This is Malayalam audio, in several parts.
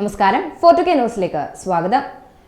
നമസ്കാരം. ഫോർട്ടു കെ ന്യൂസിലേക്ക് സ്വാഗതം.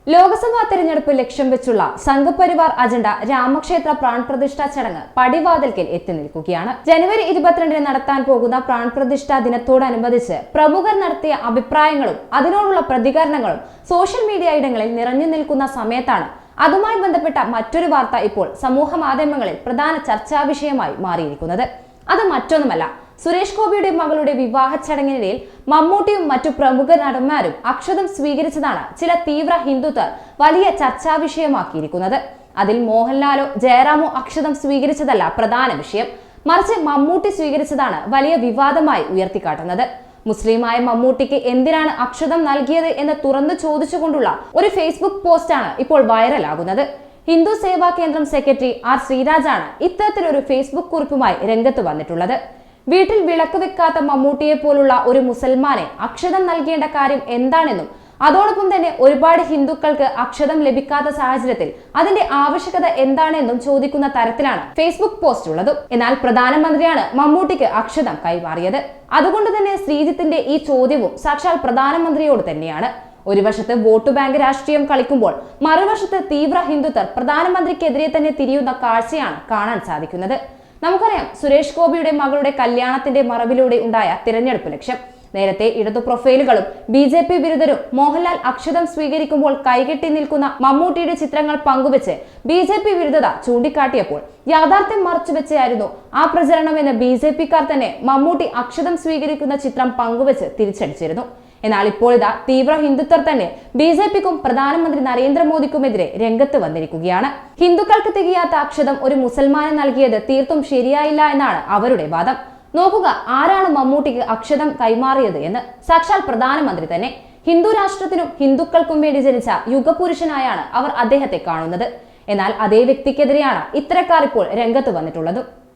ലോക്സഭാ തെരഞ്ഞെടുപ്പ് ലക്ഷ്യം വെച്ചുള്ള സംഘപരിവാർ അജണ്ട രാമക്ഷേത്ര പ്രാൺപ്രതിഷ്ഠാ ചടങ്ങ് പടിവാതിൽക്കൽ എത്തി നിൽക്കുകയാണ്. ജനുവരി ഇരുപത്തിരണ്ടിന് നടത്താൻ പോകുന്ന പ്രാൺപ്രതിഷ്ഠാ ദിനത്തോടനുബന്ധിച്ച് പ്രമുഖർ നടത്തിയ അഭിപ്രായങ്ങളും അതിനോടുള്ള പ്രതികരണങ്ങളും സോഷ്യൽ മീഡിയ ഇടങ്ങളിൽ നിറഞ്ഞു നിൽക്കുന്ന സമയത്താണ് അതുമായി ബന്ധപ്പെട്ട മറ്റൊരു വാർത്ത ഇപ്പോൾ സമൂഹ മാധ്യമങ്ങളിൽ പ്രധാന ചർച്ചാ വിഷയമായി മാറിയിരിക്കുന്നത്. അത് മറ്റൊന്നുമല്ല സുരേഷ് ഗോപിയുടെ മകളുടെ വിവാഹ ചടങ്ങിനിടയിൽ മമ്മൂട്ടിയും മറ്റു പ്രമുഖ നടന്മാരും അക്ഷതം സ്വീകരിച്ചതാണ് ചില തീവ്ര ഹിന്ദുത്വർ വലിയ ചർച്ചാ വിഷയമാക്കിയിരിക്കുന്നത്. അതിൽ മോഹൻലാലോ ജയറാമോ അക്ഷതം സ്വീകരിച്ചതല്ല പ്രധാന വിഷയം. മറിച്ച് മമ്മൂട്ടി സ്വീകരിച്ചതാണ് വലിയ വിവാദമായി ഉയർത്തിക്കാട്ടുന്നത്. മുസ്ലിമായ മമ്മൂട്ടിക്ക് എന്തിനാണ് അക്ഷതം നൽകിയത് എന്ന് തുറന്നു ചോദിച്ചുകൊണ്ടുള്ള ഒരു ഫേസ്ബുക്ക് പോസ്റ്റാണ് ഇപ്പോൾ വൈറലാകുന്നത്. ഹിന്ദു സേവാ കേന്ദ്രം സെക്രട്ടറി ആർ ശ്രീരാജാണ് ഇത്തരത്തിലൊരു ഫേസ്ബുക്ക് കുറിപ്പുമായി രംഗത്ത് വന്നിട്ടുള്ളത്. വീട്ടിൽ വിളക്ക് വെക്കാത്ത മമ്മൂട്ടിയെ പോലുള്ള ഒരു മുസൽമാനെ അക്ഷതം നൽകേണ്ട കാര്യം എന്താണെന്നും അതോടൊപ്പം തന്നെ ഒരുപാട് ഹിന്ദുക്കൾക്ക് അക്ഷതം ലഭിക്കാത്ത സാഹചര്യത്തിൽ അതിന്റെ ആവശ്യകത എന്താണെന്നും ചോദിക്കുന്ന തരത്തിലാണ് ഫേസ്ബുക്ക് പോസ്റ്റ് ഉള്ളത്. എന്നാൽ പ്രധാനമന്ത്രിയാണ് മമ്മൂട്ടിക്ക് അക്ഷതം കൈമാറിയത്. അതുകൊണ്ട് തന്നെ ശ്രീജിത്തിന്റെ ഈ ചോദ്യവും സാക്ഷാൽ പ്രധാനമന്ത്രിയോട് തന്നെയാണ്. ഒരു വശത്ത് വോട്ട് ബാങ്ക് രാഷ്ട്രീയം കളിക്കുമ്പോൾ മറുവശത്ത് തീവ്ര ഹിന്ദുത്വർ പ്രധാനമന്ത്രിക്കെതിരെ തന്നെ തിരിയുന്ന കാഴ്ചയാണ് കാണാൻ സാധിക്കുന്നത്. നമുക്കറിയാം സുരേഷ് ഗോപിയുടെ മകളുടെ കല്യാണത്തിന്റെ മറവിലൂടെ ഉണ്ടായ തിരഞ്ഞെടുപ്പ് ലക്ഷ്യം. നേരത്തെ ഇടതു പ്രൊഫൈലുകളും ബി ജെ പി വിരുദ്ധരും മോഹൻലാൽ അക്ഷതം സ്വീകരിക്കുമ്പോൾ കൈകെട്ടി നിൽക്കുന്ന മമ്മൂട്ടിയുടെ ചിത്രങ്ങൾ പങ്കുവെച്ച് ബി ജെ പി വിരുദ്ധത ചൂണ്ടിക്കാട്ടിയപ്പോൾ യാഥാർത്ഥ്യം മറച്ചുവെച്ചായിരുന്നു ആ പ്രചരണമെന്ന് ബി ജെ പിക്കാർ തന്നെ മമ്മൂട്ടി അക്ഷതം സ്വീകരിക്കുന്ന ചിത്രം പങ്കുവെച്ച് തിരിച്ചടിച്ചിരുന്നു. എന്നാൽ ഇപ്പോൾ ഇതാ തീവ്ര ഹിന്ദുത്വർ തന്നെ ബി ജെ പിക്കും പ്രധാനമന്ത്രി നരേന്ദ്രമോദിക്കുമെതിരെ രംഗത്ത് വന്നിരിക്കുകയാണ്. ഹിന്ദുക്കൾക്ക് തികയാത്ത അക്ഷതം ഒരു മുസൽമാന് നൽകിയത് തീർത്തും ശരിയായില്ല എന്നാണ് അവരുടെ വാദം. നോക്കുക ആരാണ് മമ്മൂട്ടിക്ക് അക്ഷതം കൈമാറിയത് എന്ന്. സാക്ഷാൽ പ്രധാനമന്ത്രി തന്നെ. ഹിന്ദു രാഷ്ട്രത്തിനും ഹിന്ദുക്കൾക്കും വേണ്ടി ജനിച്ച യുഗപുരുഷനായാണ് അവർ അദ്ദേഹത്തെ കാണുന്നത്. എന്നാൽ അതേ വ്യക്തിക്കെതിരെയാണ് ഇത്തരക്കാർ ഇപ്പോൾ രംഗത്ത് വന്നിട്ടുള്ളത്.